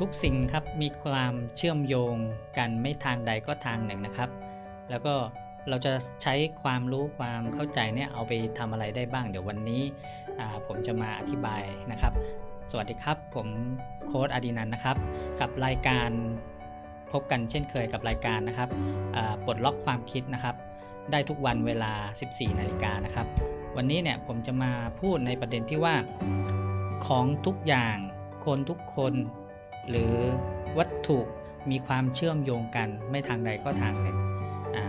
ทุกสิ่งครับมีความเชื่อมโยงกันไม่ทางใดก็ทางหนึ่งนะครับ แล้วก็เราจะใช้ความรู้ความเข้าใจเนี่ยเอาไปทำอะไรได้บ้าง เดี๋ยววันนี้ผมจะมาอธิบายนะครับ สวัสดีครับ ผมโค้ดอดินันนะครับ กับรายการพบกันเช่นเคยกับรายการนะครับปลดล็อกความคิดนะครับ ได้ทุกวันเวลา 14 นาฬิกานะครับ วันนี้เนี่ยผมจะมาพูดในประเด็นที่ว่า ของทุกอย่างคนทุกคน หรือวัตถุมีความเชื่อมโยงกันไม่ทางใดก็ทางหนึ่งอ่า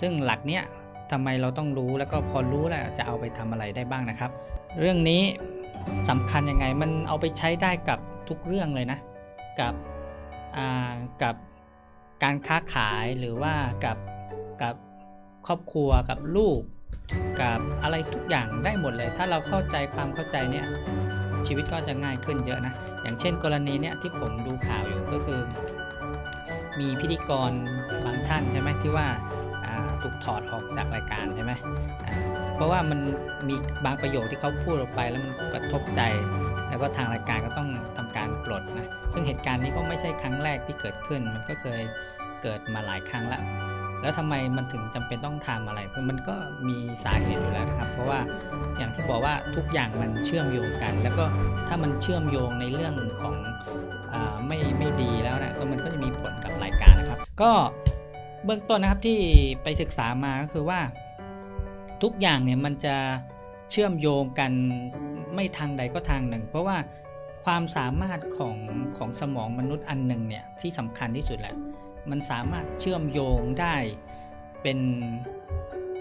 ซึ่งหลักเนี้ยทำไมเราต้องรู้แล้วก็พอรู้แล้วจะเอาไปทำอะไรได้บ้างนะครับ เรื่องนี้สำคัญยังไงมันเอาไปใช้ได้กับทุกเรื่องเลยนะ กับอ่ากับการค้าขายหรือว่ากับกับครอบครัวกับลูก กับอะไรทุกอย่างได้หมดเลย ถ้าเราเข้าใจความเข้าใจเนี่ย ชีวิตก็จะง่ายขึ้นเยอะนะ อย่างเช่นกรณีเนี่ยที่ผมดูข่าวอยู่ก็คือ มีพิธีกรบางท่านใช่ไหมที่ว่าถูกถอดออกจากรายการใช่ไหมเพราะว่ามันมีบางประโยคที่เขาพูดออกไปแล้วมันกระทบใจ แล้วก็ทางรายการก็ต้องทำการปลดนะ ซึ่งเหตุการณ์นี้ก็ไม่ใช่ครั้งแรกที่เกิดขึ้น มันก็เคยเกิดมาหลายครั้งแล้ว แล้วทำไมมันถึงจำเป็นต้องทำอะไรเพราะมันก็มีสาเหตุอยู่แล้วนะครับ เพราะว่าอย่างที่บอกว่าทุกอย่างมันเชื่อมโยงกัน แล้วก็ถ้ามันเชื่อมโยงในเรื่องของอไม่ไม่ดีแล้วนะก็มันก็จะมีผลกับรายการนะครับ ก็เบื้องต้นนะครับที่ไปศึกษามาก็คือว่าทุกอย่างเนี่ยมันจะเชื่อมโยงกันไม่ทางใดก็ทางหนึ่ง เพราะว่าความสามารถของของสมองมนุษย์อันหนึ่งเนี่ยที่สำคัญที่สุดแหละ มันสามารถเชื่อมโยงได้เป็น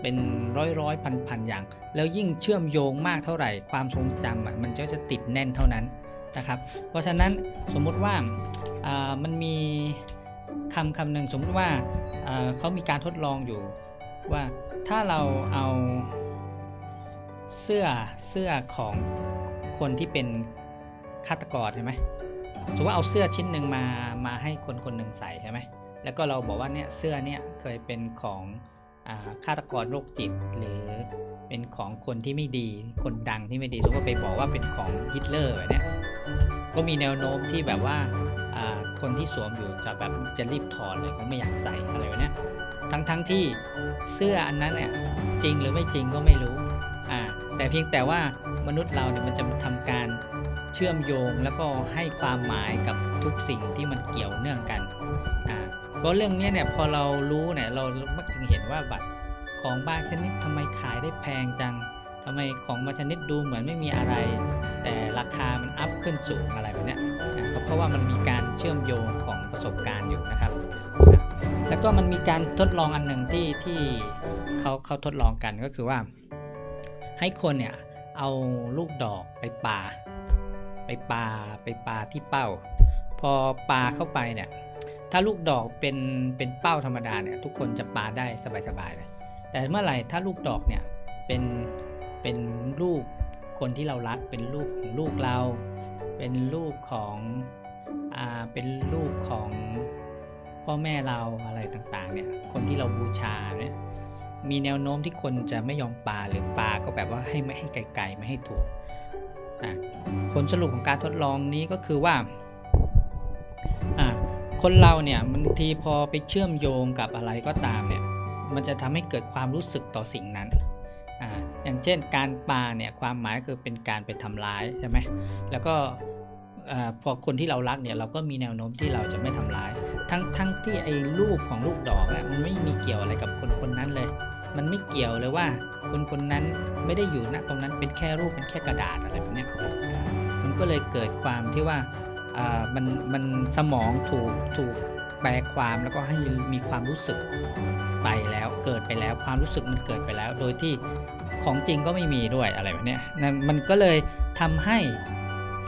เป็นร้อยร้อยพันพันอย่าง แล้วยิ่งเชื่อมโยงมากเท่าไหร่ ความทรงจำมันก็จะติดแน่นเท่านั้นนะครับ เพราะฉะนั้นสมมติว่ามันมีคำคำหนึ่งสมมติว่าเขามีการทดลองอยู่ว่าถ้าเราเอาเสื้อเสื้อของคนที่เป็นฆาตกรใช่ไหมสมมติว่าเอาเสื้อชิ้นหนึ่งมามาให้คนคนหนึ่งใส่ใช่ไหม แล้วก็เราบอกว่าเนี่ยเสื้อเนี่ยเคยเป็นของฆาตกรโรคจิต หรือเป็นของคนที่ไม่ดี คนดังที่ไม่ดีสมมติว่าไปบอกว่าเป็นของฮิตเลอร์เนี่ยก็มีแนวโน้มที่แบบว่าคนที่สวมอยู่จะแบบจะรีบถอดเลยเขาไม่อยากใส่อะไรแบบเนี้ยทั้งทั้งที่เสื้ออันนั้นเนี่ยจริงหรือไม่จริงก็ไม่รู้อ่าแต่เพียงแต่ว่ามนุษย์เราเนี่ยมันจะทำการเชื่อมโยงแล้วก็ให้ความหมายกับทุกสิ่งที่มันเกี่ยวเนื่องกัน เพราะเรื่องนี้เนี่ยพอเรารู้เนี่ยเรามักจะเห็นว่าบัตรของบางชนิดทำไมขายได้แพงจังทำไมของบางชนิดดูเหมือนไม่มีอะไร แต่ราคามันอัพขึ้นสูงอะไรแบบนี้ยอ่าก็เพราะว่ามันมีการเชื่อมโยงของประสบการณ์อยู่นะครับ แล้วก็มันมีการทดลองอันหนึ่งที่ที่เขาเขาทดลองกันก็คือว่า ให้คนเนี่ยเอาลูกดอกไปปา ไปปาไปปาที่เป้า พอปาเข้าไปเนี่ย ถ้าลูกดอกเป็นเป็นเป้าธรรมดาเนี่ยทุกคนจะปาได้สบายๆเลย แต่เมื่อไหร่ถ้าลูกดอกเนี่ยเป็นเป็นลูกคนที่เรารักเป็นลูกของลูกเรา เป็นลูกของอ่าเป็นลูกของพ่อแม่เราอะไรต่างๆเนี่ยคนที่เราบูชาเนี่ยมีแนวโน้มที่คนจะไม่ยอมปาหรือปาก็แบบว่าให้ไม่ให้ไกลๆไม่ให้ถูกอะผลสรุปของการทดลองนี้ก็คือว่า คนเราเนี่ยบางทีพอไปเชื่อมโยงกับอะไรก็ตามเนี่ยมันจะทำให้เกิดความรู้สึกต่อสิ่งนั้นอ่าอย่างเช่น การปาเนี่ยความหมายคือเป็นการไปทำร้ายใช่ไหมแล้วก็พอคนที่เรารักเนี่ยเราก็มีแนวโน้มที่เราจะไม่ทำร้าย ทั้งทั้งที่ไอ้รูปของลูกดอกอะมันไม่มีเกี่ยวอะไรกับคนคนนั้นเลย มันไม่เกี่ยวเลยว่าคนคนนั้นไม่ได้อยู่ณตรงนั้นเป็นแค่รูปเป็นแค่กระดาษอะไรแบบเนี้ยมันก็เลยเกิดความที่ว่า มันมันสมองถูกถูกแปลความแล้วก็ให้มีความรู้สึกไปแล้วเกิดไปแล้วความรู้สึกมันเกิดไปแล้ว โดยที่ของจริงก็ไม่มีด้วยอะไรแบบนี้นันมันก็เลยทำให้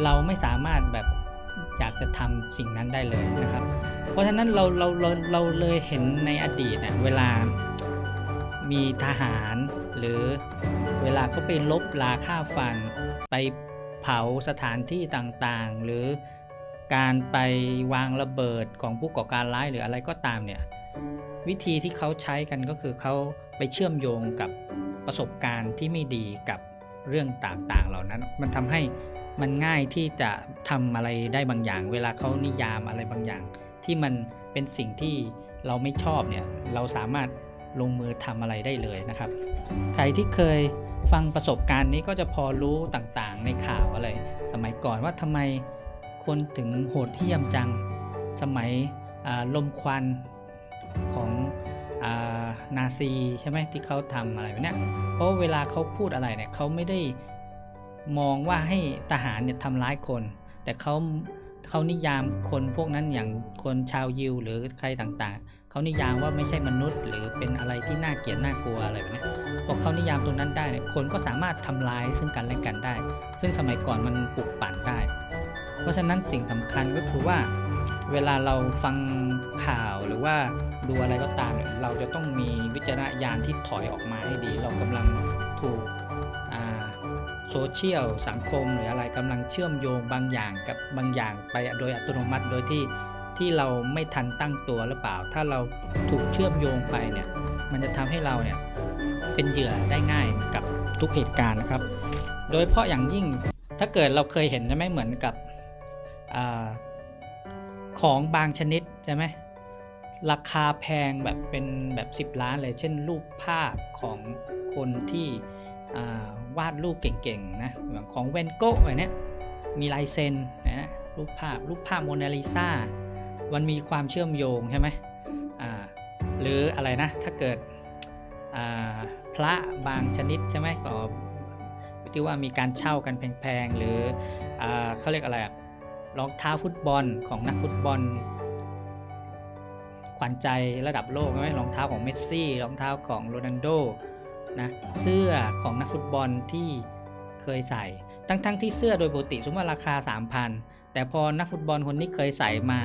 เราไม่สามารถแบบอยากจะทำสิ่งนั้นได้เลยนะครับ เพราะฉะนั้นเราเราเราเราเลยเห็นในอดีตเนี่ยเวลามีทหารหรือเวลาเขาไปลบลาฆ่าฟันไปเผาสถานที่ต่างๆ หรือ การไปวางระเบิดของผู้ก่อการร้ายหรืออะไรก็ตามเนี่ยวิธีที่เขาใช้กันก็คือเขาไปเชื่อมโยงกับประสบการณ์ที่ไม่ดีกับเรื่องต่างๆ เหล่านั้น มันทำให้มันง่ายที่จะทำอะไรได้บางอย่าง เวลาเขานิยามอะไรบางอย่าง ที่มันเป็นสิ่งที่เราไม่ชอบเนี่ยเราสามารถลงมือทำอะไรได้เลยนะครับ ใครที่เคยฟังประสบการณ์นี้ก็จะพอรู้ต่างๆ ในข่าวอะไร สมัยก่อนว่าทำไม คนถึงโหดเหี้ยมจัง สมัยลมควันของอานาซีใช่ไหมที่เขาทำอะไรแบบเนี้ยเพราะเวลาเขาพูดอะไรเนี่ยเขาไม่ได้มองว่าให้ทหารเนี่ยทำร้ายคน แต่เขาเขานิยามคนพวกนั้นอย่างคนชาวยิวหรือใครต่างๆ เขานิยามว่าไม่ใช่มนุษย์ หรือเป็นอะไรที่น่าเกลียดน่ากลัวอะไรแบบนี้พอเขานิยามตรงนั้นได้เนี่ยคนก็สามารถทำลายซึ่งกันและกันได้ ซึ่งสมัยก่อนมันปลุกปั่นได้ เพราะฉะนั้นสิ่งสำคัญก็คือว่าเวลาเราฟังข่าวหรือว่าดูอะไรก็ตามเนี่ยเราจะต้องมีวิจารณญาณที่ถอยออกมาให้ดี เรากำลังถูกโซเชียลสังคมหรืออะไรกำลังเชื่อมโยงบางอย่างกับบางอย่างไปโดยอัตโนมัติโดยที่ที่เราไม่ทันตั้งตัวหรือเปล่า ถ้าเราถูกเชื่อมโยงไปเนี่ยมันจะทำให้เราเนี่ยเป็นเหยื่อได้ง่ายกับทุกเหตุการณ์นะครับ โดยเฉพาะอย่างยิ่งถ้าเกิดเราเคยเห็นใช่ไหมเหมือนกับ อของบางชนิดใช่ไหมราคาแพงแบบเป็นแบบ 10 ล้านเลยเช่น รูปภาพของคนที่วาดรูปเก่งๆนะอย่างของเวนโกะอะไรเนี้ยมีลายเซ็นนะรูปภาพรูปภาพโมนาลิซามันมีความเชื่อมโยงใช่ไหมหรืออะไรนะถ้าเกิดพระบางชนิดใช่ไหมก็ที่ว่ามีการเช่ากันแพงๆ หรืออเขาเรียกอะไรอะ รองเท้าฟุตบอลของนักฟุตบอล ขวัญใจระดับโลกใช่ไหมรองเท้าของเมสซี่รองเท้าของโรนัลโดนะเสื้อของนักฟุตบอลที่เคยใส่ ทั้งๆที่เสื้อโดยปกติสมมติว่าราคา 3,000 แต่พอนักฟุตบอลคนนี้เคยใส่มา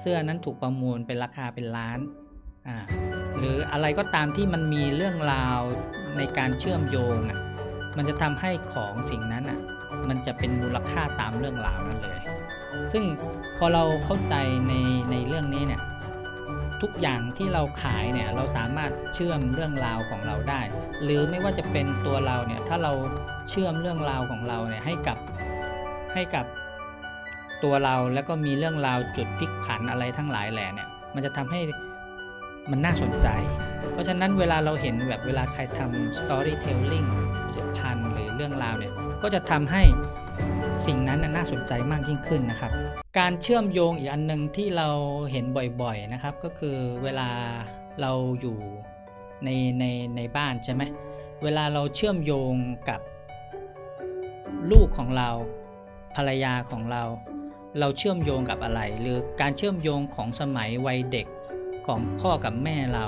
เสื้อนั้นถูกประมูลเป็นราคาเป็นล้านอ่าหรืออะไรก็ตามที่มันมีเรื่องราวในการเชื่อมโยงอะมันจะทำให้ของสิ่งนั้นอะมันจะเป็นมูลค่าตามเรื่องราวนั้นเลย ซึ่งพอเราเข้าใจในในเรื่องนี้เนี่ยทุกอย่างที่เราขายเนี่ยเราสามารถเชื่อมเรื่องราวของเราได้ หรือไม่ว่าจะเป็นตัวเราเนี่ยถ้าเราเชื่อมเรื่องราวของเราเนี่ยให้กับให้กับตัวเราแล้วก็มีเรื่องราวจุดพลิกผันอะไรทั้งหลายแหล่เนี่ยมันจะทำให้มันน่าสนใจ เพราะฉะนั้นเวลาเราเห็นแบบเวลาใครทำ storytelling ผลิตภัณฑ์หรือเรื่องราวเนี่ยก็จะทำให้ สิ่งนั้นน่าสนใจมากยิ่งขึ้นนะครับ การเชื่อมโยงอีกอันหนึงที่เราเห็นบ่อยๆนะครับ ก็คือเวลาเราอยู่ในในในบ้านใช่ไหมเวลาเราเชื่อมโยงกับลูกของเราภรรยาของเรา เราเชื่อมโยงกับอะไร หรือการเชื่อมโยงของสมัยวัยเด็กของพ่อกับแม่เรา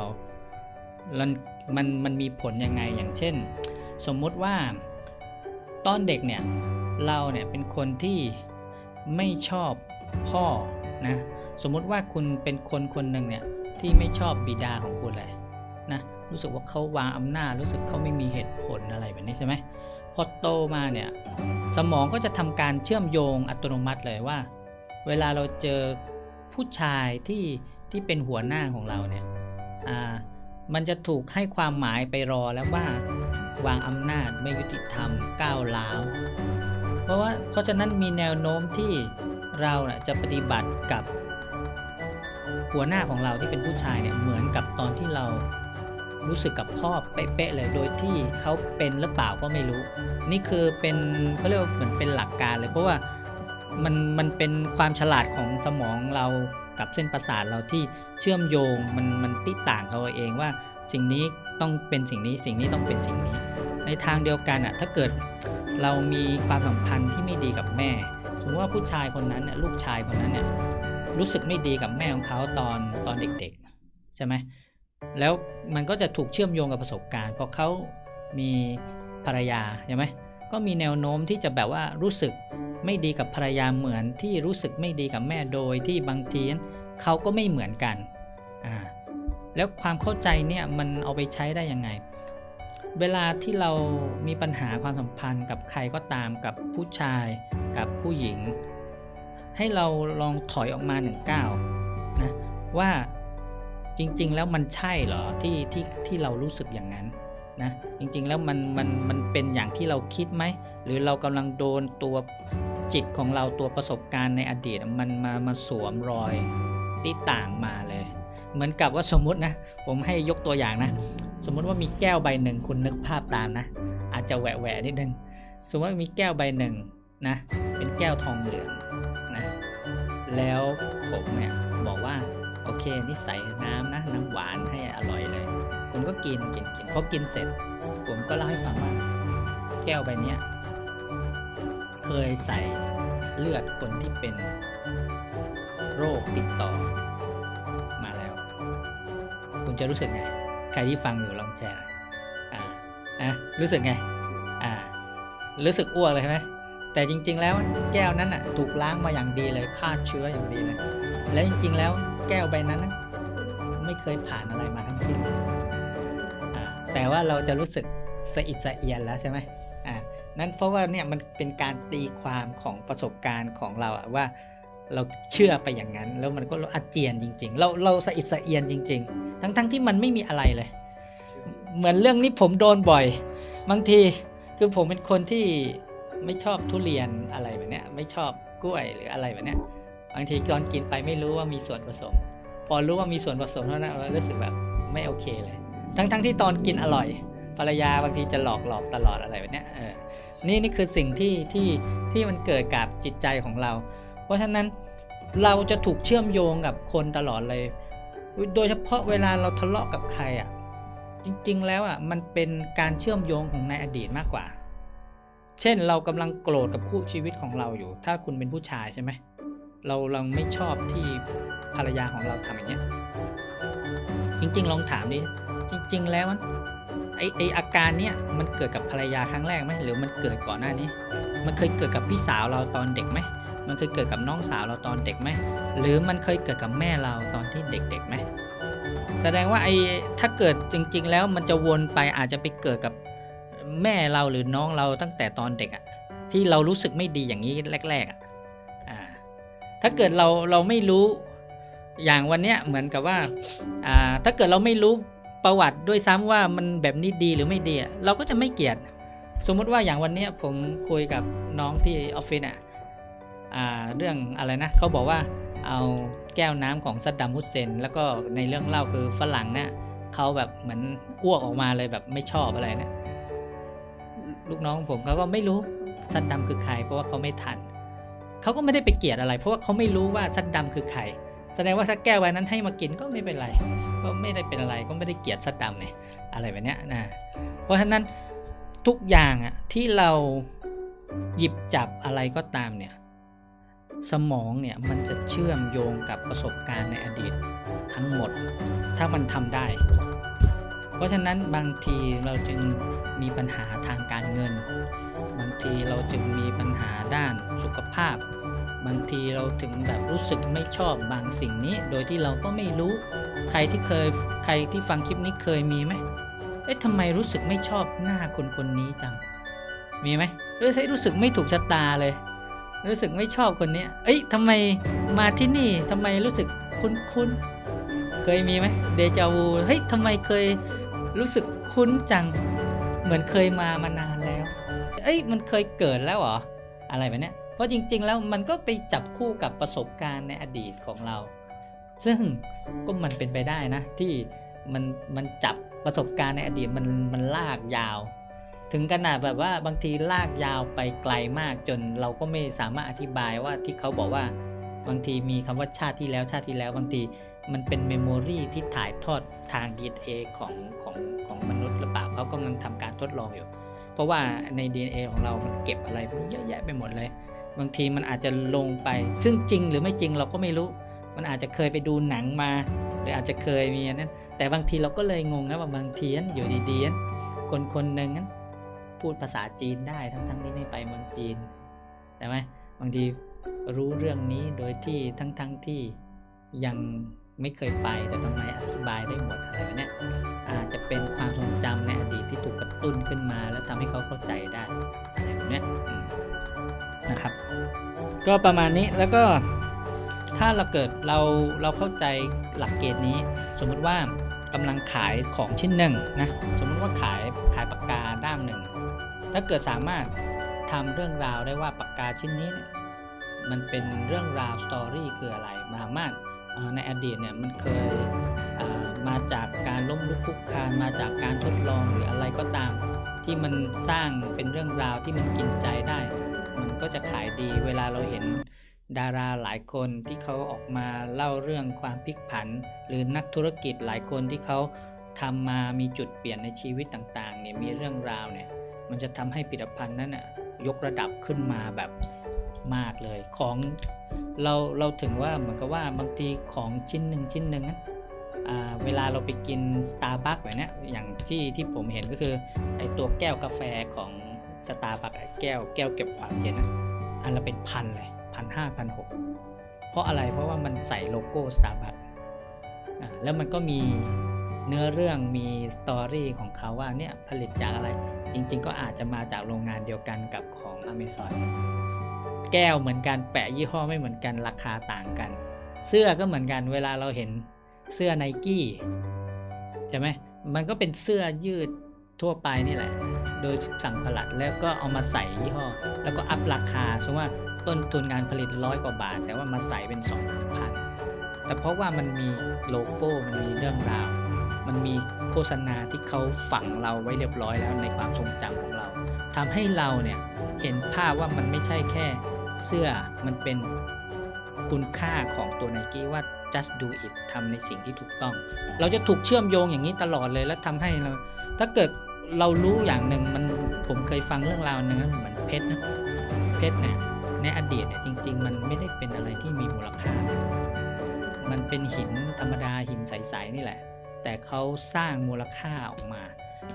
มันมันมันมีผลยังไงอย่างเช่น สมมุติว่าตอนเด็กเนี่ย เราเนี่ยเป็นคนที่ไม่ชอบพ่อนะสมมุติว่าคุณเป็นคนคนหนึ่งเนี่ยที่ไม่ชอบบิดาของคุณเลยนะรู้สึกว่าเขาวางอำนาจรู้สึกเขาไม่มีเหตุผลอะไรแบบนี้ใช่ไหมพอโตมาเนี่ยสมองก็จะทำการเชื่อมโยงอัตโนมัติเลยว่า เวลาเราเจอผู้ชายที่ที่เป็นหัวหน้าของเราเนี่ยอ่ามันจะถูกให้ความหมายไปรอแล้วว่าวางอำนาจไม่ยุติธรรมก้าวร้าว เพราะว่าเพราะฉะนั้นมีแนวโน้มที่เรานะจะปฏิบัติกับหัวหน้าของเราที่เป็นผู้ชายเนี่ยเหมือนกับตอนที่เรารู้สึกกับพ่อเป๊ะๆเลยโดยที่เขาเป็นหรือเปล่าก็ไม่รู้ นี่คือเป็นเขาเรียกว่าเหมือนเป็นหลักการเลย เพราะว่ามันมันเป็นความฉลาดของสมองเรากับเส้นประสาทเราที่เชื่อมโยงมันมันติต่างเขาเองว่าสิ่งนี้ต้องเป็นสิ่งนี้สิ่งนี้ต้องเป็นสิ่งนี้ ในทางเดียวกันอะถ้าเกิด เรามีความสัมพันธ์ที่ไม่ดีกับแม่สมมติว่าผู้ชายคนนั้นเนี่ยลูกชายคนนั้นเนี่ยรู้สึกไม่ดีกับแม่ของเขาตอนตอนเด็กๆใช่ไหมแล้วมันก็จะถูกเชื่อมโยงกับประสบการณ์พราะเขามีภรรยาใช่ไหมก็มีแนวโน้มที่จะแบบว่ารู้สึกไม่ดีกับภรรยาเหมือนที่รู้สึกไม่ดีกับแม่โดยที่บางทีเขาก็ไม่เหมือนกันอ่าแล้วความเข้าใจเนี่ยมันเอาไปใช้ได้ยังไง เวลาที่เรามีปัญหาความสัมพันธ์กับใครก็ตามกับผู้ชายกับผู้หญิง ให้เราลองถอยออกมาหนึ่งก้าวนะว่าจริงๆแล้วมันใช่เหรอที่ที่ที่เรารู้สึกอย่างนั้นนะจริงๆแล้วมันมันมันเป็นอย่างที่เราคิดไหม หรือเรากำลังโดนตัวจิตของเราตัวประสบการณ์ในอดีตมันมามาสวมรอยที่ต่างมาเลย เหมือนกับว่าสมมุตินะ ผมให้ยกตัวอย่างนะ สมมุติว่ามีแก้วใบหนึ่งคุณนึกภาพตามนะ อาจจะแหวะแหวะนิดนึง สมมติว่ามีแก้วใบหนึ่งนะ เป็นแก้วทองเหลืองนะ แล้วผมเนี่ยบอกว่าโอเคนี่ใส่น้ำนะ น้ำหวานให้อร่อยเลย คุณก็กินกินกินพอกินเสร็จ ผมก็เล่าให้ฟังว่าแก้วใบนี้เคยใส่เลือดคนที่เป็นโรคติดต่อ คุณจะรู้สึกไง ใครที่ฟังอยู่ลองแชร์น่อยอ่าอะรู้สึกไง อ่า รู้สึกอ้วกเลยใช่ไหมแต่จริง ๆ แล้วแก้วนั้นอะถูกล้างมาอย่างดีเลยฆ่าเชื้ออย่างดีเลย และจริง ๆ แล้วแก้วใบนั้นนะไม่เคยผ่านอะไรมาทั้งสิ้นอ่แต่ว่าเราจะรู้สึกสะอิดสะเอียนแล้วใช่ไหมอ่านั่นเพราะว่าเนี่ยมันเป็นการตีความของประสบการณ์ของเราอะว่าเราเชื่อไปอย่างนั้น แล้วมันก็อาเจียนจริง ๆ เราเราสะอิดสะเอียนจริง ๆ ทั้งๆที่มันไม่มีอะไรเลย เหมือนเรื่องนี้ผมโดนบ่อย บางทีคือผมเป็นคนที่ไม่ชอบทุเรียนอะไรแบบเนี้ยไม่ชอบกล้วยหรืออะไรแบบเนี้ยบางทีตอนกินไปไม่รู้ว่ามีส่วนผสม พอรู้ว่ามีส่วนผสมเท่านั้นเรารู้สึกแบบไม่โอเคเลย ทั้งๆที่ตอนกินอร่อย ภรรยาบางทีจะหลอกหลอกตลอดอะไรแบบเนี้ยเออนี่นี่คือสิ่งที่ที่ที่มันเกิดกับจิตใจของเรา เพราะฉะนั้นเราจะถูกเชื่อมโยงกับคนตลอดเลย โดยเฉพาะเวลาเราทะเลาะกับใครอะ จริงๆ แล้วอะมันเป็นการเชื่อมโยงของในอดีตมากกว่า เช่นเรากำลังโกรธกับคู่ชีวิตของเราอยู่ ถ้าคุณเป็นผู้ชายใช่ไหม เราเราไม่ชอบที่ภรรยาของเราทำอย่างเงี้ย จริง ๆ ลองถามดิ จริง ๆ แล้วไอไออาการเนี้ยมันเกิดกับภรรยาครั้งแรกไหมหรือมันเกิดก่อนหน้านี้ มันเคยเกิดกับพี่สาวเราตอนเด็กไหม มันเคยเกิดกับน้องสาวเราตอนเด็กไหมหรือมันเคยเกิดกับแม่เราตอนที่เด็กๆไหมแสดงว่าไอ้ถ้าเกิดจริง ๆ แล้วมันจะวนไปอาจจะไปเกิดกับแม่เราหรือน้องเราตั้งแต่ตอนเด็กอะที่เรารู้สึกไม่ดีอย่างนี้แรก ๆอะอ่าถ้าเกิดเราเราไม่รู้อย่างวันเนี้ยเหมือนกับว่าอ่า ถ้าเกิดเราไม่รู้ประวัติด้วยซ้ำว่ามันแบบนี้ดีหรือไม่ดีเราก็จะไม่เกลียด สมมุติว่าอย่างวันเนี้ยผมคุยกับน้องที่ออฟฟิศอะ เรื่องอะไรนะเขาบอกว่าเอาแก้วน้ำของซัดดัมฮุสเซน แล้วก็ในเรื่องเล่าคือฝรั่งเนี่ยเขาแบบเหมือนอ้วกออกมาเลยแบบไม่ชอบอะไรเนี่ยลูกน้องผมเขาก็ไม่รู้ซัดดัมคือใคร เพราะว่าเขาไม่ทันเขาก็ไม่ได้ไปเกลียดอะไร เพราะว่าเขาไม่รู้ว่าซัดดัมคือใครแสดงว่าถ้าแก้วใบนั้นให้มากินก็ไม่เป็นไร ก็ไม่ได้เป็นอะไรก็ไม่ได้เกลียดซัดดัมเนี่ยอะไรแบบเนี้ยนะเพราะฉะนั้นทุกอย่างอะที่เราหยิบจับอะไรก็ตามเนี่ย สมองเนี่ยมันจะเชื่อมโยงกับประสบการณ์ในอดีตทั้งหมด ถ้ามันทำได้ เพราะฉะนั้นบางทีเราจึงมีปัญหาทางการเงิน บางทีเราจึงมีปัญหาด้านสุขภาพ บางทีเราถึงแบบรู้สึกไม่ชอบบางสิ่งนี้ โดยที่เราก็ไม่รู้ ใครที่เคยใครที่ฟังคลิปนี้เคยมีไหมเอ๊ะทำไมรู้สึกไม่ชอบหน้าคนคนนี้จัง มีไหมรู้สึกรู้สึกไม่ถูกชะตาเลย รู้สึกไม่ชอบคนนี้เอ้ยทำไมมาที่นี่ทำไมรู้สึกคุ้นคุ้นๆ เคยมีไหมเดจาวูเฮ้ยทำไมเคยรู้สึกคุ้นจัง เหมือนเคยมามานานแล้ว เอ้ยมันเคยเกิดแล้วเหรอ อะไรแบบนี้เพราะจริง ๆ แล้วมันก็ไปจับคู่กับประสบการณ์ในอดีตของเรา ซึ่งก็มันเป็นไปได้นะ ที่มันมันจับประสบการณ์ในอดีตมันมันลากยาว ถึงขนาดแบบว่าบางทีลากยาวไปไกลมากจนเราก็ไม่สามารถอธิบายว่าที่เขาบอกว่าบางทีมีคำว่าชาติที่แล้วชาติที่แล้วบางทีมันเป็นเมมโมรีที่ถ่ายทอดทาง DNA ของของของมนุษย์หรือเปล่าเขากำลังทำการทดลองอยู่ เพราะว่าใน DNA ของเรา มันเก็บอะไรเยอะแยะไปหมดเลย บางทีมันอาจจะลงไป ซึ่งจริงหรือไม่จริงเราก็ไม่รู้ มันอาจจะเคยไปดูหนังมา หรืออาจจะเคยมีอันนั้นแต่บางทีเราก็เลยงงนะว่าบางทีนั้นอยู่ดีๆนั้นคนคนหนึ่งนั้น พูดภาษาจีนได้ทั้งๆที่ไม่ไปเมืองจีนใช่ไหมบางทีรู้เรื่องนี้โดยที่ทั้งๆที่ยังไม่เคยไปแต่ทำไมอธิบายได้หมดอะไรแบบเนี้ยอาจจะเป็นความทรงจำในอดีตที่ถูกกระตุ้นขึ้นมา แล้วทำให้เขาเข้าใจได้อะไรแบบนี้นะครับ ก็ประมาณนี้แล้วก็ถ้าเราเกิดเราเราเข้าใจหลักเกณฑ์นี้ สมมุติว่ากำลังขายของชิ้นหนึ่งนะสมมุติว่าขายขายปากกาด้ามหนึ่ง ถ้าเกิดสามารถทำเรื่องราวได้ว่าปากกาชิ้นนี้เนี่ยมันเป็นเรื่องราวสตอรี่คืออะไรมามาตเอ่อในอดีตเนี่ยมันเคยมาจากการล้มลุกคลุกคลานมาจากการทดลองหรืออะไรก็ตาม ที่มันสร้างเป็นเรื่องราวที่มันกินใจได้ มันก็จะขายดีเวลาเราเห็นดาราหลายคนที่เขาออกมาเล่าเรื่องความพลิกผัน หรือนักธุรกิจหลายคนที่เขาทำมามีจุดเปลี่ยนในชีวิตต่างๆเนี่ยมีเรื่องราวเนี่ย มันจะทำให้ผลิตภัณฑ์นั้นน่ะยกระดับขึ้นมาแบบมากเลย ของเราเราถึงว่าเหมือนกับว่าบางทีของชิ้นหนึ่งชิ้นหนึ่งนั้นเวลาเราไปกิน Starbucks แบบเนี้ยอย่างที่ที่ผมเห็นก็คือไอตัวแก้วกาแฟของ Starbucks อแก้วแก้วเก็บความเย็นนะอันละเป็นพันเลยพันห้าพันหกเพราะอะไรเพราะว่ามันใส่โลโก้ Starbucks อะแล้วมันก็มี เนื้อเรื่องมีสตอรี่ของเขาว่าเนี่ยผลิตจากอะไร จริงๆ ก็อาจจะมาจากโรงงานเดียวกันกับของ Amazon แก้วเหมือนกันแปะยี่ห้อไม่เหมือนกันราคาต่างกัน เสื้อก็เหมือนกันเวลาเราเห็นเสื้อไนกี้ใช่ไหมมันก็เป็นเสื้อยืดทั่วไปนี่แหละ โดยสั่งผลัดแล้วก็เอามาใส่ยี่ห้อ แล้วก็อัพราคาสมมติว่าต้นทุนการผลิตร้อยกว่าบาท แต่ว่ามาใส่เป็นสองสามพันแต่เพราะว่ามันมีโลโก้มันมีเรื่องราว มันมีโฆษณาที่เขาฝังเราไว้เรียบร้อยแล้วในความทรงจำของเราทำให้เราเนี่ยเห็นภาพว่ามันไม่ใช่แค่เสื้อมันเป็นคุณค่าของตัวไนกี้ว่า just do it ทำในสิ่งที่ถูกต้อง เราจะถูกเชื่อมโยงอย่างนี้ตลอดเลยแล้วทำให้เรา ถ้าเกิดเรารู้อย่างหนึ่งมันผมเคยฟังเรื่องราวหนึงเหมือนเพชรนะเพชรเนี่ยในอดีตเนี่ยจริง ๆ มันไม่ได้เป็นอะไรที่มีมูลค่า มันเป็นหินธรรมดาหินใสๆนี่แหละ แต่เขาสร้างมูลค่าออกมา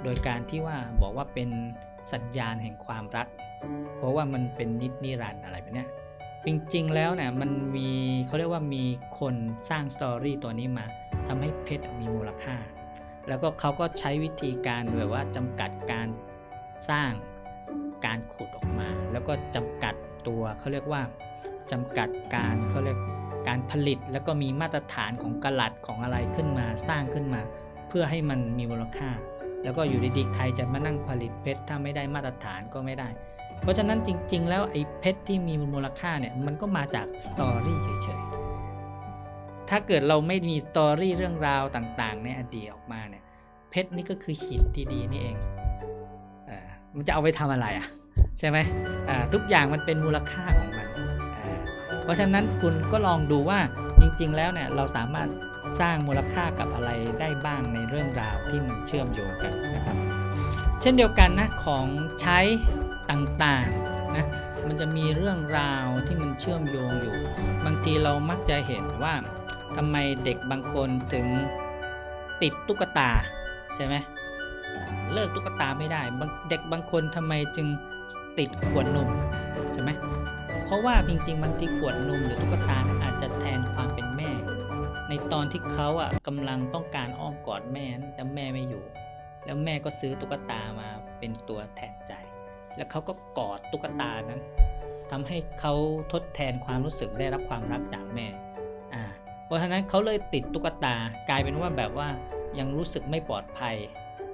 โดยการที่ว่าบอกว่าเป็นสัญญาณแห่งความรัก เพราะว่ามันเป็นนิจนิรันดร์อะไรแบบนี้จริงๆแล้วเนี่ยมันมีเขาเรียกว่ามีคนสร้างสตอรี่ตัวนี้มาทำให้เพชรมีมูลค่า แล้วก็เขาก็ใช้วิธีการแบบว่าจำกัดการสร้างการขุดออกมา แล้วก็จำกัดตัวเขาเรียกว่าจำกัดการเขาเรียก การผลิตแล้วก็มีมาตรฐานของกลัดของอะไรขึ้นมาสร้างขึ้นมา เพื่อให้มันมีมูลค่า แล้วก็อยู่ดีๆใครจะมานั่งผลิตเพชรถ้าไม่ได้มาตรฐานก็ไม่ได้ เพราะฉะนั้นจริง ๆ แล้วไอ้เพชรที่มีมูลค่าเนี่ยมันก็มาจากสตอรี่เฉยๆถ้าเกิดเราไม่มีสตอรี่เรื่องราวต่างๆ ในอดีตออกมาเนี่ยเพชรนี่ก็คือหินดีๆนี่เองเออมันจะเอาไปทำอะไรอะใช่ไหมอ่าทุกอย่างมันเป็นมูลค่าของมันอ่า เพราะฉะนั้นคุณก็ลองดูว่าจริง ๆ แล้วเนี่ยเราสามารถสร้างมูลค่ากับอะไรได้บ้างในเรื่องราวที่มันเชื่อมโยงกันนะครับ เช่นเดียวกันนะของใช้ต่างๆนะมันจะมีเรื่องราวที่มันเชื่อมโยงอยู่ บางทีเรามักจะเห็นว่าทำไมเด็กบางคนถึงติดตุ๊กตาใช่ไหมเลิกตุ๊กตาไม่ได้ เด็กบางคนทำไมจึงติดขวดนมใช่ไหม เพราะว่าจริงๆบางทีขวดนมหรือตุ๊กตาอาจจะแทนความเป็นแม่ ในตอนที่เขาอะกำลังต้องการอ้อมกอดแม่นั้นแต่แม่ไม่อยู่ แล้วแม่ก็ซื้อตุ๊กตามาเป็นตัวแทนใจ แล้วเขาก็กอดตุ๊กตานั้นทำให้เขาทดแทนความรู้สึกได้รับความรักจากแม่อ่าเพราะฉะนั้นเขาเลยติดตุ๊กตากลายเป็นว่าแบบว่ายังรู้สึกไม่ปลอดภัย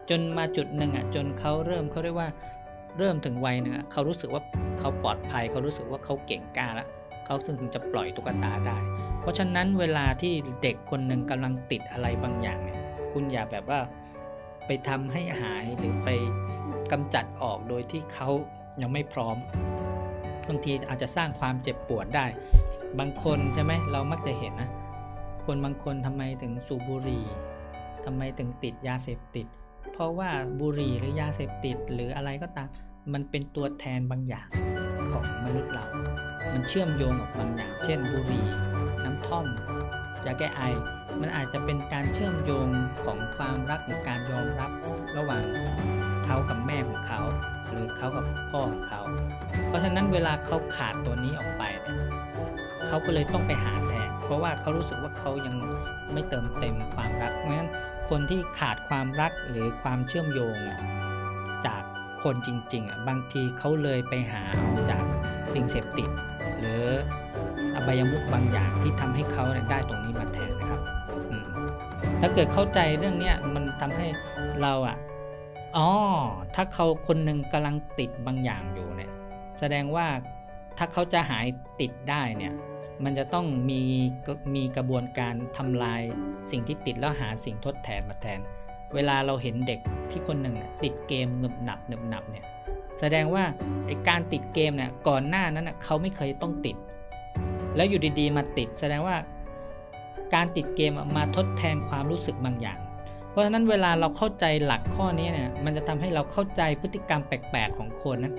จนมาจุดหนึ่งอะจนเขาเริ่มเขาเรียกว่า เริ่มถึงวัยหนึ่งเขารู้สึกว่าเขาปลอดภัย เขารู้สึกว่าเขาเก่งกล้าแล้วเขาถึงจะปล่อยตุ๊กตาได้ เพราะฉะนั้นเวลาที่เด็กคนหนึ่งกำลังติดอะไรบางอย่างเนี่ยคุณอย่าแบบว่าไปทำให้หายหรือไปกำจัดออกโดยที่เขายังไม่พร้อมบางทีอาจจะสร้างความเจ็บปวดได้ บางคนใช่ไหมเรามักจะเห็นนะ คนบางคนทำไมถึงสูบบุหรี่ทำไมถึงติดยาเสพติด เพราะว่าบุหรี่หรือยาเสพติดหรืออะไรก็ตาม มันเป็นตัวแทนบางอย่างของมนุษย์เรา มันเชื่อมโยงกับบางอย่าง เช่น บุหรี่น้ำท่อมยาแก้ไอ มันอาจจะเป็นการเชื่อมโยงของความรักหรือการยอมรับระหว่างเขากับแม่ของเขา หรือเขากับพ่อของเขา เพราะฉะนั้นเวลาเขาขาดตัวนี้ออกไปเนี่ยเขาก็เลยต้องไปหาแทน เพราะว่าเขารู้สึกว่าเขายังไม่เติมเต็มความรักเพราะฉะนั้น คนที่ขาดความรักหรือความเชื่อมโยงจากคนจริงๆอะบางทีเขาเลยไปหาเอาจากสิ่งเสพติด หรืออบายมุขบางอย่างที่ทำให้เขาได้ตรงนี้มาแทนนะครับถ้าเกิดเข้าใจเรื่องเนี้ยมันทำให้เราอะอ๋อถ้าเขาคนหนึ่งกำลังติดบางอย่างอยู่เนี่ย แสดงว่าถ้าเขาจะหายติดได้เนี่ย มันจะต้องมีมีกระบวนการทำลายสิ่งที่ติดแล้วหาสิ่งทดแทนมาแทน เวลาเราเห็นเด็กที่คนหนึ่งน่ะติดเกมหนึบหนับหนึบหนับเนี่ยแสดงว่าไอการติดเกมเนี่ยก่อนหน้านั้นน่ะเขาไม่เคยต้องติด แล้วอยู่ดีๆ มาติด แสดงว่าการติดเกมมาทดแทนความรู้สึกบางอย่าง เพราะฉะนั้นเวลาเราเข้าใจหลักข้อนี้เนี่ยมันจะทำให้เราเข้าใจพฤติกรรมแปลกๆของคนนะ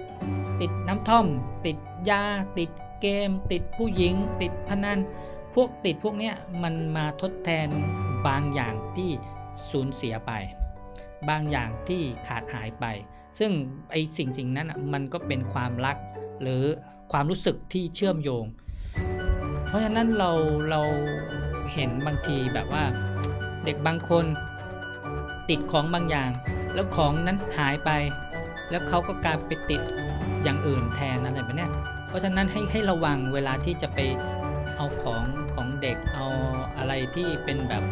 ติดน้ำท่อม ติดยาติด เกม ติดผู้หญิง ติดพนันพวกติดพวกเนี้ยมันมาทดแทนบางอย่างที่สูญเสียไป บางอย่างที่ขาดหายไป ซึ่งไอสิ่งสิ่งนั้นมันก็เป็นความรักหรือความรู้สึกที่เชื่อมโยง เพราะฉะนั้นเราเราเห็นบางทีแบบว่าเด็กบางคนติดของบางอย่าง แล้วของนั้นหายไป แล้วเขาก็กลายไปติดอย่างอื่นแทนอะไรแบบนี้ ราะฉะนั้นให้ให้ระวังเวลาที่จะไปเอาของของเด็กเอาอะไรที่เป็นแบบ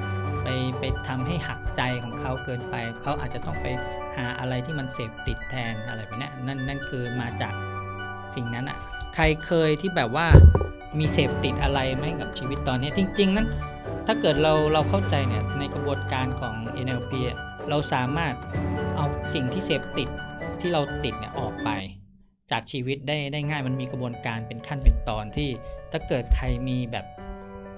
ไปไปทำให้หักใจของเขาเกินไป เขาอาจจะต้องไปหาอะไรที่มันเสพติดแทนอะไรแบบเนี้ยนั่นนั่นคือมาจากสิ่งนั้นอะใครเคยที่แบบว่ามีเสพติดอะไรไหมกับชีวิตตอนนี้จริง ๆ นั้น ถ้าเกิดเราเราเข้าใจเนี่ยในกระบวนการของ NLP เราสามารถเอาสิ่งที่เสพติดที่เราติดเนี่ยออกไป จากชีวิตได้ได้ง่ายมันมีกระบวนการเป็นขั้นเป็นตอนที่ ถ้าเกิดใครมีแบบ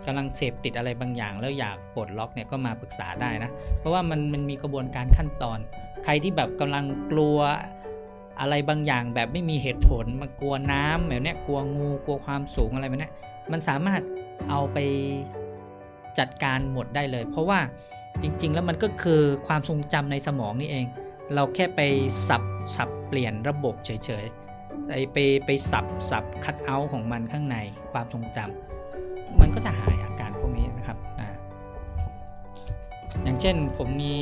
กำลังเสพติดอะไรบางอย่าง แล้วอยากปลดล็อกเนี่ยก็มาปรึกษาได้นะ เพราะว่ามันมันมีกระบวนการขั้นตอน ใครที่แบบกำลังกลัวอะไรบางอย่างแบบไม่มีเหตุผลมันกลัวน้ำแบบเนี้ยกลัวงูกลัวความสูงอะไรแบบเนี้ยมันสามารถเอาไปจัดการหมดได้เลย เพราะว่าจริง ๆ แล้วมันก็คือความทรงจำในสมองนี่เอง เราแค่ไปสับสับเปลี่ยนระบบเฉยๆ ไปไปไปสับสับคัดเอาท์ของมันข้างในความทรงจำมันก็จะหายอาการพวกนี้นะครับอ่าอย่างเช่นผมมี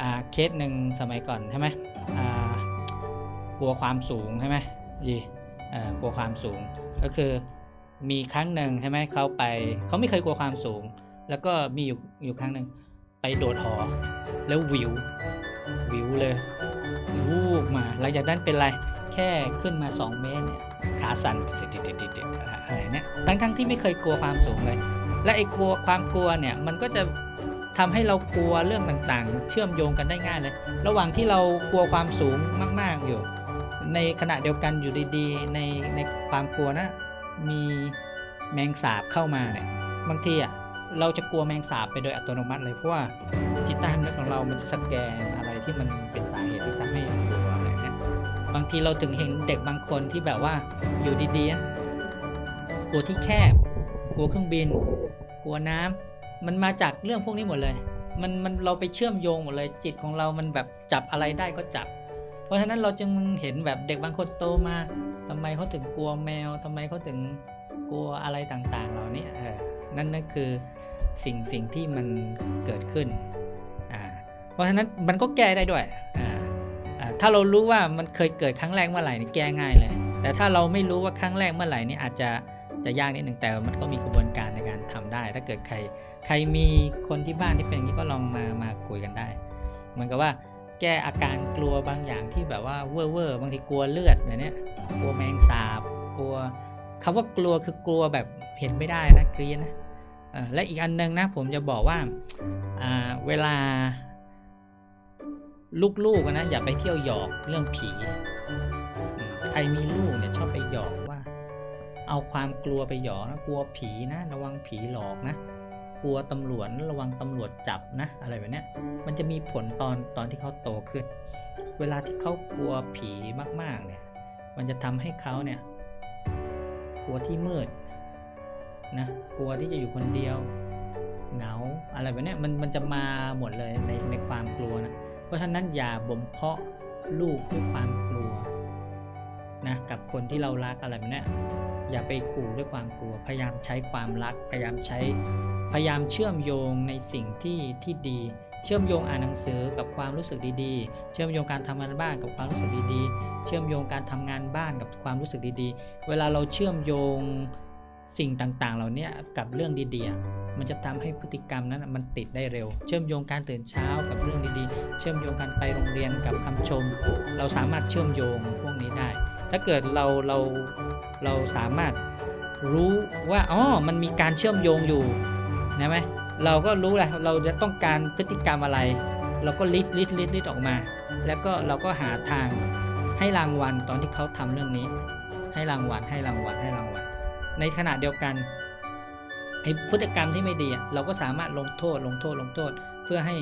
อ่าเคสหนึ่งสมัยก่อนใช่ไหมอ่ากลัวความสูงใช่ไหมยีเอ่อกลัวความสูง ก็คือมีครั้งหนึ่งใช่ไหมเขาไปเขาไม่เคยกลัวความสูง แล้วก็มีอยู่อยู่ครั้งหนึ่งไปโดดหอแล้ววิววิวเลยวูบมาหลังจากนั้นเป็นไร แค่ขึ้นมา 2 เมตรเนี่ยขาสั่นอะไรเนี่ยทั้งทั้งๆที่ไม่เคยกลัวความสูงเลย และไอ้กลัวความกลัวเนี่ยมันก็จะทำให้เรากลัวเรื่องต่างๆ เชื่อมโยงกันได้ง่ายเลย ระหว่างที่เรากลัวความสูงมากๆอยู่ ในขณะเดียวกันอยู่ดีๆ ในในความกลัวนะมีแมงสาบเข้ามาเนี่ยบางทีอะเราจะกลัวแมงสาบไปโดยอัตโนมัติเลยเพราะว่าจิตใต้สำนึกของเรามันจะสแกนอะไรที่มันเป็นสาเหตุที่ทำให้ บางทีเราถึงเห็นเด็กบางคนที่แบบว่าอยู่ดีๆกลัวที่แคบ กลัวเครื่องบิน กลัวน้ำมันมาจากเรื่องพวกนี้หมดเลย มันมันเราไปเชื่อมโยงหมดเลย จิตของเรามันแบบจับอะไรได้ก็จับ เพราะฉะนั้นเราจึงเห็นแบบเด็กบางคนโตมาทำไมเขาถึงกลัวแมวทำไมเขาถึงกลัวอะไรต่างๆ เหล่านี้เออนั่นนั่นคือสิ่งสิ่งที่มันเกิดขึ้นอ่าเพราะฉะนั้นมันก็แก้ได้ด้วยอ่า ถ้าเรารู้ว่ามันเคยเกิดครั้งแรกเมื่อไหร่นี่แก้ง่ายเลย แต่ถ้าเราไม่รู้ว่าครั้งแรกเมื่อไหร่นี่อาจจะจะยากนิดหนึ่งแต่มันก็มีกระบวนการในการทำได้ ถ้าเกิดใครใครมีคนที่บ้านที่เป็นอย่างนี้ก็ลองมามาคุยกันได้เหมือนกับว่าแก้อาการกลัวบางอย่างที่แบบว่าเว่อร์เวอร์บางทีกลัวเลือดแบบนี้กลัวแมงสาบ กลัวคำว่ากลัวคือกลัวแบบเห็นไม่ได้นะกรีดนะและอีกอันหนึงนะผมจะบอกว่าเวลา ลูกๆนะอย่าไปเที่ยวหยอกเรื่องผีใครมีลูกเนี่ยชอบไปหยอกว่า เอาความกลัวไปหยอกนะกลัวผีนะ ระวังผีหลอกนะ กลัวตำรวจระวังตำรวจจับนะ อะไรแบบนี้มันจะมีผลตอนตอนที่เขาโตขึ้น เวลาที่เขากลัวผีมากๆเนี่ย มันจะทำให้เขาเนี่ย กลัวที่มืดนะกลัวที่จะอยู่คนเดียวเหงาอะไรแบบนี้มันมันจะมาหมดเลยในในความกลัวนะ ราะฉะนั้นอย่าบ่มเพาะลูกด้วยความกลัวนะกับคนที่เรารักอะไรแบบนี้อย่าไปขู่ด้วยความกลัว พยายามใช้ความรัก พยายามใช้พยายามเชื่อมโยงในสิ่งที่ที่ดี เชื่อมโยงอ่านหนังสือกับความรู้สึกดีๆ เชื่อมโยงการทำงานบ้านกับความรู้สึกดีๆ เชื่อมโยงการทำงานบ้านกับความรู้สึกดีๆ เวลาเราเชื่อมโยง สิ่งต่างๆ เหล่านี้กับเรื่องดีๆ มันจะทำให้พฤติกรรมนั้นมันติดได้เร็ว เชื่อมโยงการตื่นเช้ากับเรื่องดีๆ เชื่อมโยงการไปโรงเรียนกับคำชม เราสามารถเชื่อมโยงพวกนี้ได้ ถ้าเกิดเราเราเราสามารถรู้ว่าอ๋อมันมีการเชื่อมโยงอยู่นะไหมเราก็รู้แหละเราจะต้องการพฤติกรรมอะไร เราก็ลิสต์ลิสต์ลิสต์ลิสต์ออกมา แล้วก็เราก็หาทางให้รางวัลตอนที่เขาทำเรื่องนี้ ให้รางวัลให้รางวัลให้รางวัล ในขณะเดียวกันไอ้พฤติกรรมที่ไม่ดีอะเราก็สามารถลงโทษลงโทษลงโทษ เพื่อให้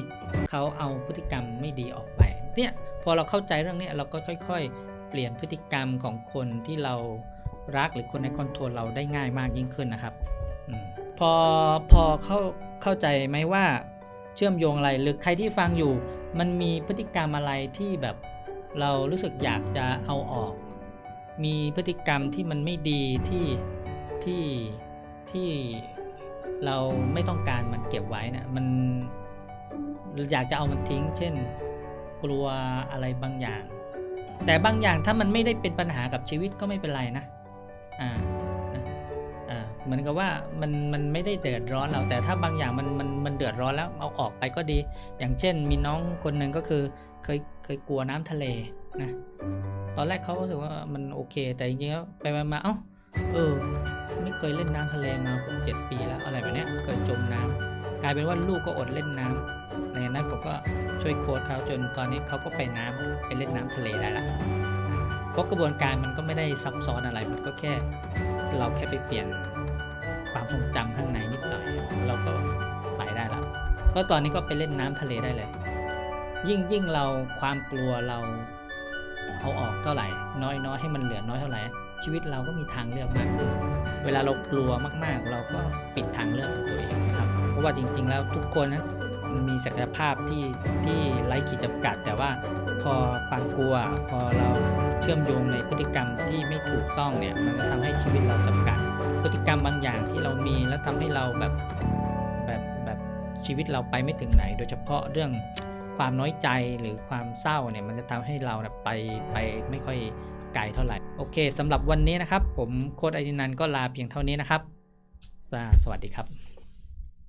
เขาเอาพฤติกรรมไม่ดีออกไปเนี่ยพอเราเข้าใจเรื่องนี้เราก็ค่อย ๆ เปลี่ยนพฤติกรรมของคนที่เรารักหรือคนในคอนโทรลเราได้ง่ายมากยิ่งขึ้นนะครับอพอพอเข้าเข้าใจไหมว่าเชื่อมโยงอะไรหรือใครที่ฟังอยู่ มันมีพฤติกรรมอะไรที่แบบเรารู้สึกอยากจะเอาออก มีพฤติกรรมที่มันไม่ดีที่ ที่ที่เราไม่ต้องการมันเก็บไว้นะมันอยากจะเอามันทิ้ง เช่น กลัวอะไรบางอย่าง แต่บางอย่างถ้ามันไม่ได้เป็นปัญหากับชีวิตก็ไม่เป็นไรนะอ่าอ่าเหมือนกับว่ามันมันไม่ได้เดือดร้อนเราแต่ถ้าบางอย่างมันมันมันเดือดร้อนแล้วเอาออกไปก็ดี อย่างเช่น มีน้องคนหนึ่งก็คือเคยเคยกลัวน้ำทะเลนะตอนแรกเขาก็รู้สึกว่ามันโอเค แต่จริงๆแล้วไปมาเอ้าเออ ไม่เคยเล่นน้ำทะเลมาหกเจ็ดปีแล้วอะไรแบบนี้ยเคยจมน้ำกลายเป็นว่าลูกก็อดเล่นน้ำในนั้นผมก็ช่วยโค้ชเขาจนตอนนี้เขาก็ไปน้ำไปเล่นน้ำทะเลได้ละเพราะกระบวนการมันก็ไม่ได้ซับซ้อนอะไรมันก็แค่ เราแค่ไปเปลี่ยนความทรงจำข้างในนิดหน่อย เราก็ไปได้ละก็ตอนนี้ก็ไปเล่นน้ำทะเลได้เลย ยิ่งยิ่งเราความกลัวเราเอาออกเท่าไหร่ น้อยน้อยให้มันเหลือน้อยเท่าไหร่ ชีวิตเราก็มีทางเลือกมากขึ้น เวลาเรากลัวมากๆ เราก็ปิดทางเลือกของตัวเองนะครับ เพราะว่าจริง ๆ แล้วทุกคนนั้นมีศักยภาพที่ที่ไร้ขีดจำกัด แต่ว่าพอความกลัว พอเราเชื่อมโยงในพฤติกรรมที่ไม่ถูกต้องเนี่ย มันก็ทำให้ชีวิตเราจำกัด พฤติกรรมบางอย่างที่เรามีแล้วทำให้เราแบบแบบแบบชีวิตเราไปไม่ถึงไหน โดยเฉพาะเรื่องความน้อยใจหรือความเศร้าเนี่ยมันจะทำให้เราไปไปไม่ค่อย ไกลเท่าไหร่ โอเคสำหรับวันนี้นะครับ ผมโค้ดไอดินันก็ลาเพียงเท่านี้นะครับ สวัสดีครับ